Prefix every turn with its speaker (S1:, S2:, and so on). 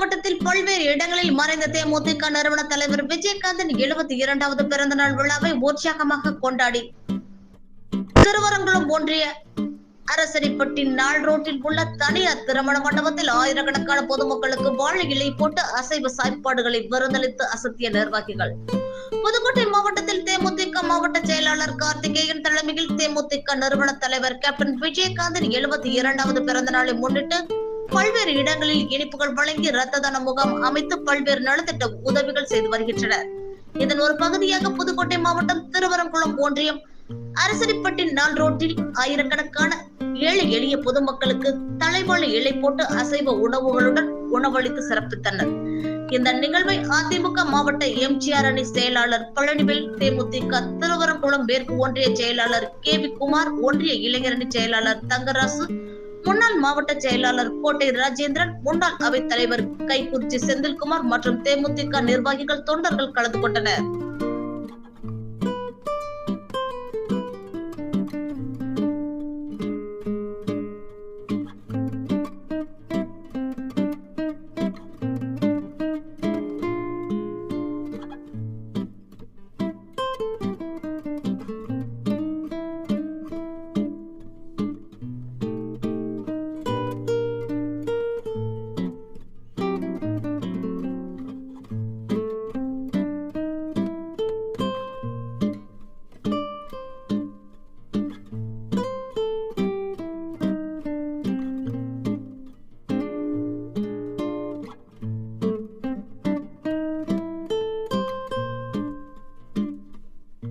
S1: மாவட்டத்தில் பல்வேறு இடங்களில் மறைந்த தேமுதிக நிறுவன தலைவர் விஜயகாந்தின் எழுபத்தி இரண்டாவது பிறந்த நாள் விழாவை உற்சாகமாக கொண்டாடி திருவரங்குளம் ஒன்றிய அரசரிப்பட்டி நாள் ரோட்டில் உள்ள தனியார் திருமண மண்டபத்தில் ஆயிரக்கணக்கான பொதுமக்களுக்கு வாழை இலை போட்டு அசைவ சாய்ப்பாடுகளை விருந்தளித்து அசத்திய நிர்வாகிகள். புதுக்கோட்டை மாவட்டத்தில் தேமுதிக மாவட்ட செயலாளர் கார்த்திகேயன் தலைமையில் தேமுதிக நிறுவன தலைவர் கேப்டன் விஜயகாந்தின் எழுபத்தி இரண்டாவது பிறந்த நாளை முன்னிட்டு பல்வேறு இடங்களில் இனிப்புகள் வழங்கி ரத்த தான முகாம் அமைத்து பல்வேறு நலத்திட்ட உதவிகள் செய்து வருகின்றனர் இதன் ஒரு பகுதியாக புதுக்கோட்டை மாவட்டம் திருவரங்குளம் ஒன்றியம் அரசரிப்பட்டி நாள் ரோட்டில் ஆயிரக்கணக்கான ஏழை எளிய பொதுமக்களுக்கு தலைவாழை இலை போட்டு அசைவ உணவுகளுடன் உணவளித்து சிறப்பித்தனர். இந்த நிகழ்வை அதிமுக மாவட்ட எம்ஜிஆர் அணி செயலாளர் பழனிவேல் தேமுதிக திருவரங்குளம் மேற்கு ஒன்றிய செயலாளர் கே வி குமார் ஒன்றிய இளைஞரணி செயலாளர் தங்கராசு முன்னாள் மாவட்ட செயலாளர் கோட்டை ராஜேந்திரன் முன்னாள் அவைத் தலைவர் கைக்குறிச்சி செந்தில்குமார் மற்றும் தேமுதிக நிர்வாகிகள் தொண்டர்கள் கலந்து கொண்டனர்.